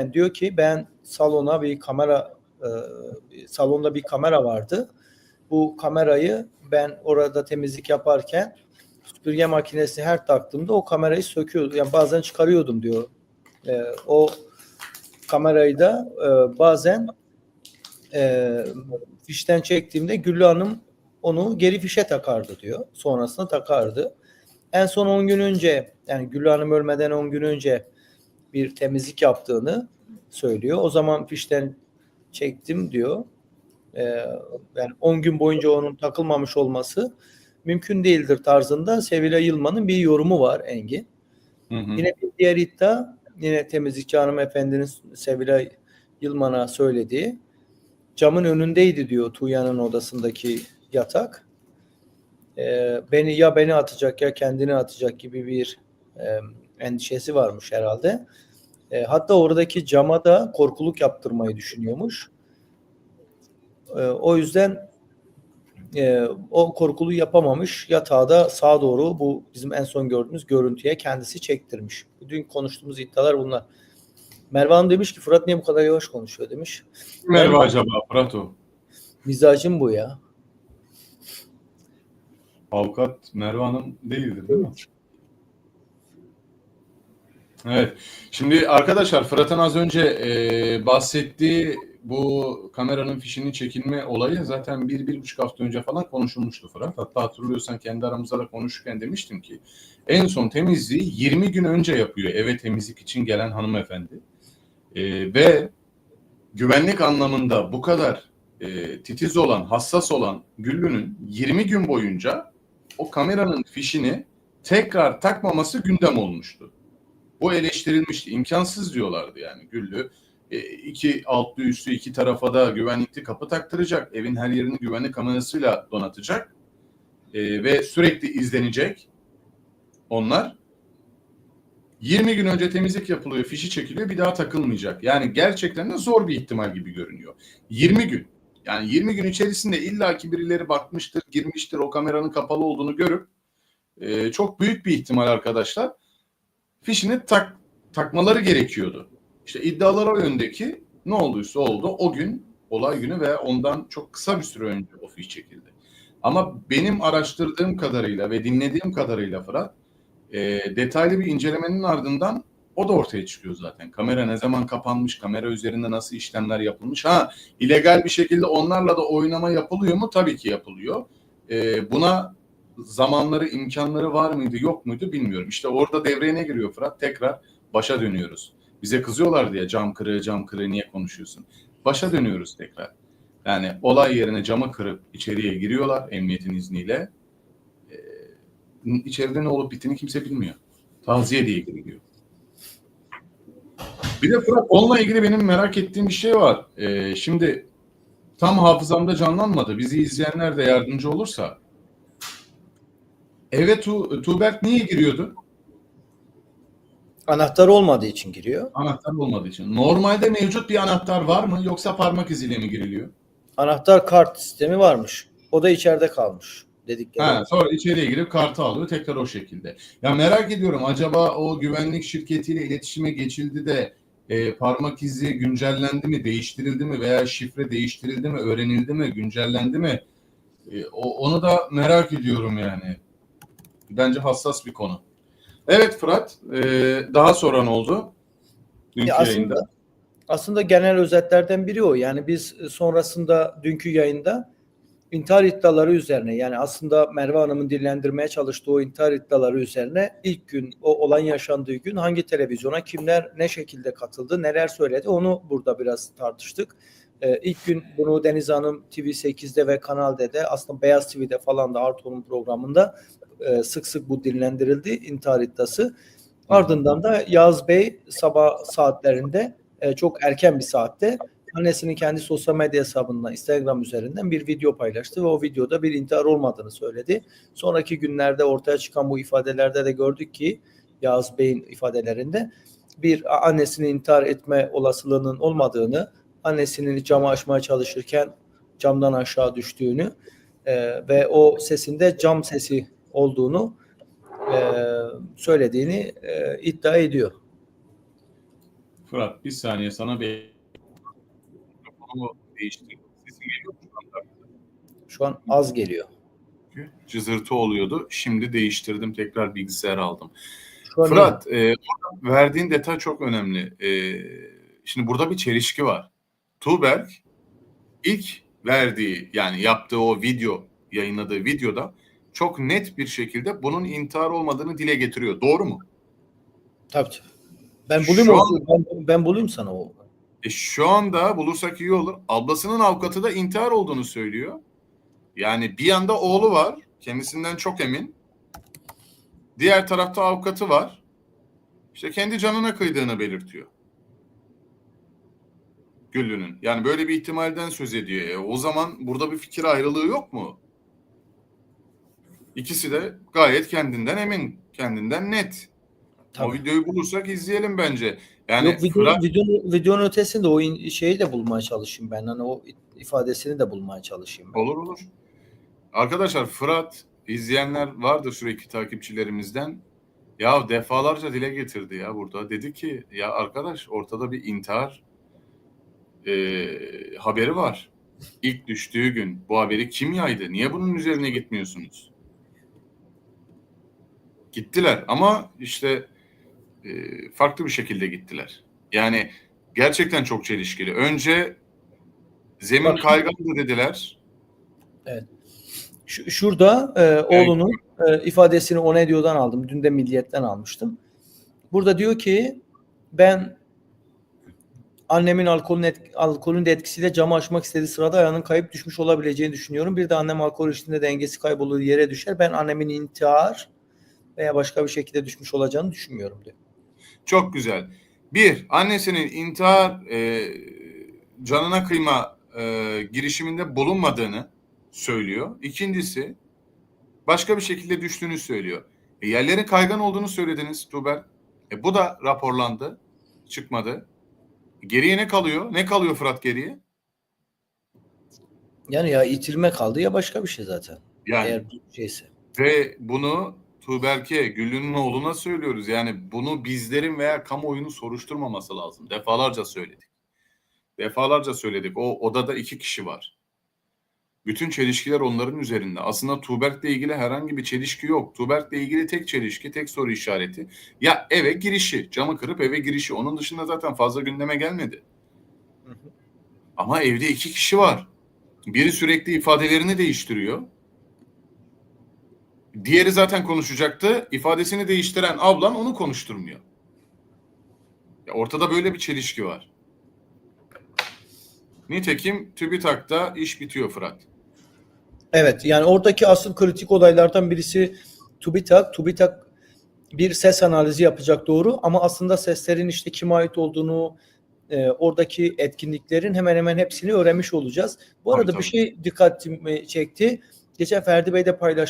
Yani diyor ki ben salona bir kamera e, salonda bir kamera vardı. Bu kamerayı ben orada temizlik yaparken süpürge makinesi her taktığımda o kamerayı söküyordu. Yani bazen çıkarıyordum diyor. E, o kamerayı da e, bazen e, fişten çektiğimde Güllü Hanım onu geri fişe takardı diyor. Sonrasında takardı. En son 10 gün önce yani Güllü Hanım ölmeden 10 gün önce bir temizlik yaptığını söylüyor. O zaman fişten çektim diyor. Ee, yani 10 gün boyunca onun takılmamış olması mümkün değildir tarzında Sevilay Yılmaz'ın bir yorumu var Engin. Hı hı. Yine bir diğer iddia yine temizlikçi hanımefendinin Sevilay Yılmaz'a söylediği camın önündeydi diyor Tuğya'nın odasındaki yatak. Ee, beni ya beni atacak ya kendini atacak gibi bir e, endişesi varmış herhalde. E, hatta oradaki cama da korkuluk yaptırmayı düşünüyormuş. E, o yüzden e, o korkuluğu yapamamış. Yatağı da sağa doğru bu bizim en son gördüğümüz görüntüye kendisi çektirmiş. Dün konuştuğumuz iddialar bunlar. Merve Hanım demiş ki Fırat niye bu kadar yavaş konuşuyor demiş. Merhaba acaba Fırat o. Mizacım bu ya. Avukat Merve Hanım değildir değil mi? Evet. Şimdi arkadaşlar Fırat'ın az önce e, bahsettiği bu kameranın fişinin çekilme olayı zaten bir, bir buçuk hafta önce falan konuşulmuştu Fırat. Hatta hatırlıyorsan kendi aramızda da konuşurken demiştim ki en son temizliği 20 gün önce yapıyor eve temizlik için gelen hanımefendi. E, ve güvenlik anlamında bu kadar e, titiz olan, hassas olan Güllü'nün 20 gün boyunca o kameranın fişini tekrar takmaması gündem olmuştu. Bu eleştirilmişti. İmkansız diyorlardı yani Güllü. E, iki altlı üstü iki tarafa da güvenlikli kapı taktıracak. Evin her yerini güvenlik kamerasıyla donatacak. E, ve sürekli izlenecek. Onlar 20 gün önce temizlik yapılıyor, fişi çekiliyor, bir daha takılmayacak. Yani gerçekten de zor bir ihtimal gibi görünüyor. 20 gün. Yani 20 gün içerisinde illaki birileri bakmıştır, girmiştir, o kameranın kapalı olduğunu görüp e, çok büyük bir ihtimal arkadaşlar fişini tak, takmaları gerekiyordu. İşte iddialar o yöndeki ne olduysa oldu. O gün olay günü ve ondan çok kısa bir süre önce o fiş çekildi. Ama benim araştırdığım kadarıyla ve dinlediğim kadarıyla Fırat e, detaylı bir incelemenin ardından o da ortaya çıkıyor zaten. Kamera ne zaman kapanmış, kamera üzerinde nasıl işlemler yapılmış. Ha illegal bir şekilde onlarla da oynama yapılıyor mu? Tabii ki yapılıyor. E, buna zamanları, imkanları var mıydı, yok muydu bilmiyorum. İşte orada devreye ne giriyor Fırat? Tekrar başa dönüyoruz. Bize kızıyorlar diye cam kırığı, cam kırığı niye konuşuyorsun? Başa dönüyoruz tekrar. Yani olay yerine camı kırıp içeriye giriyorlar emniyetin izniyle. Ee, içeride ne olup bittiğini kimse bilmiyor. Taziye diye giriliyor. Bir de Fırat onunla ilgili benim merak ettiğim bir şey var. Ee, şimdi tam hafızamda canlanmadı. Bizi izleyenler de yardımcı olursa Eve tu Tuğberk niye giriyordu? Anahtar olmadığı için giriyor. Anahtar olmadığı için. Normalde mevcut bir anahtar var mı yoksa parmak iziyle mi giriliyor? Anahtar kart sistemi varmış. O da içeride kalmış dedikleri. Ha, sonra içeriye girip kartı alıyor tekrar o şekilde. Ya merak ediyorum acaba o güvenlik şirketiyle iletişime geçildi de e, parmak izi güncellendi mi, değiştirildi mi veya şifre değiştirildi mi, öğrenildi mi, güncellendi mi? E, o, onu da merak ediyorum yani. Bence hassas bir konu. Evet Fırat, e, daha sonra ne oldu? Dünkü Ya aslında, yayında. aslında genel özetlerden biri o. Yani biz sonrasında dünkü yayında intihar iddiaları üzerine yani aslında Merve Hanım'ın dillendirmeye çalıştığı o intihar iddiaları üzerine ilk gün o olan yaşandığı gün hangi televizyona kimler ne şekilde katıldı neler söyledi onu burada biraz tartıştık. Ee, ilk gün bunu Deniz Hanım TV8'de ve Kanal D'de aslında Beyaz TV'de falan da Arto'nun programında e, sık sık bu dinlendirildi intihar iddiası. Ardından da Yaz Bey sabah saatlerinde e, çok erken bir saatte annesinin kendi sosyal medya hesabından Instagram üzerinden bir video paylaştı ve o videoda bir intihar olmadığını söyledi. Sonraki günlerde ortaya çıkan bu ifadelerde de gördük ki Yaz Bey'in ifadelerinde bir annesinin intihar etme olasılığının olmadığını, annesinin camı açmaya çalışırken camdan aşağı düştüğünü e, ve o sesinde cam sesi olduğunu e, söylediğini e, iddia ediyor. Fırat bir saniye sana bir mikrofonumu değiştirdim. Sesin geliyor mu şu anda? Şu an az geliyor. Cızırtı oluyordu. Şimdi değiştirdim. Tekrar bilgisayar aldım. Şu an iyi. Fırat, e, verdiğin detay çok önemli. E, şimdi burada bir çelişki var. Tuğberk ilk verdiği yani yaptığı o video, yayınladığı videoda çok net bir şekilde bunun intihar olmadığını dile getiriyor. Doğru mu? Tabii. Ben bulayım Şu an- ben, ben bulayım sana o. E şu anda bulursak iyi olur. Ablasının avukatı da intihar olduğunu söylüyor. Yani bir yanda oğlu var. Kendisinden çok emin. Diğer tarafta avukatı var. İşte kendi canına kıydığını belirtiyor. Güllü'nün. Yani böyle bir ihtimalden söz ediyor. E, o zaman burada bir fikir ayrılığı yok mu? İkisi de gayet kendinden emin. Kendinden net. O Tabii. videoyu bulursak izleyelim bence. Yani Yok video, Fırat- videonun, videonun ötesinde o in- şeyi de bulmaya çalışayım ben. Hani o ifadesini de bulmaya çalışayım. Ben. Olur olur. Arkadaşlar Fırat izleyenler vardır sürekli takipçilerimizden. Ya defalarca dile getirdi ya burada. Dedi ki ya arkadaş ortada bir intihar e, haberi var. İlk düştüğü gün bu haberi kim yaydı? Niye bunun üzerine gitmiyorsunuz? Gittiler ama işte e, farklı bir şekilde gittiler. Yani gerçekten çok çelişkili. Önce zemin Bak- kaygandı dediler. Şu, şurada e, oğlunun e, ifadesini o ne diyordan aldım. Dün de Milliyet'ten almıştım. Burada diyor ki ben annemin alkolün, et, alkolün de etkisiyle camı açmak istediği sırada ayağının kayıp düşmüş olabileceğini düşünüyorum. Bir de annem alkol içtiğinde dengesi kaybolur yere düşer. Ben annemin intihar veya başka bir şekilde düşmüş olacağını düşünmüyorum diyor. Çok güzel. Bir, annesinin intihar e, canına kıyma e, girişiminde bulunmadığını söylüyor. İkincisi, başka bir şekilde düştüğünü söylüyor. E, yerlerin kaygan olduğunu söylediniz Tuber. E, bu da raporlandı. Çıkmadı. Geriye ne kalıyor? Ne kalıyor Fırat geriye? Yani ya itilme kaldı ya başka bir şey zaten. Yani Eğer bir şeyse. Ve bunu Tuğberk'e, Güllü'nün oğluna söylüyoruz. Yani bunu bizlerin veya kamuoyunun soruşturmaması lazım. Defalarca söyledik. Defalarca söyledik. O odada iki kişi var. Bütün çelişkiler onların üzerinde. Aslında Tuğberk'le ilgili herhangi bir çelişki yok. Tuğberk'le ilgili tek çelişki, tek soru işareti. Ya eve girişi, camı kırıp eve girişi. Onun dışında zaten fazla gündeme gelmedi. Ama evde iki kişi var. Biri sürekli ifadelerini değiştiriyor. Diğeri zaten konuşacaktı. İfadesini değiştiren ablan onu konuşturmuyor. Ya ortada böyle bir çelişki var. Nitekim TÜBİTAK'ta iş bitiyor Fırat. Evet yani oradaki asıl kritik olaylardan birisi TÜBİTAK. TÜBİTAK bir ses analizi yapacak doğru ama aslında seslerin işte kime ait olduğunu e, oradaki etkinliklerin hemen hemen hepsini öğrenmiş olacağız. Bu Tabii, arada tabii. bir şey dikkatimi çekti. Geçen Ferdi Bey de paylaş,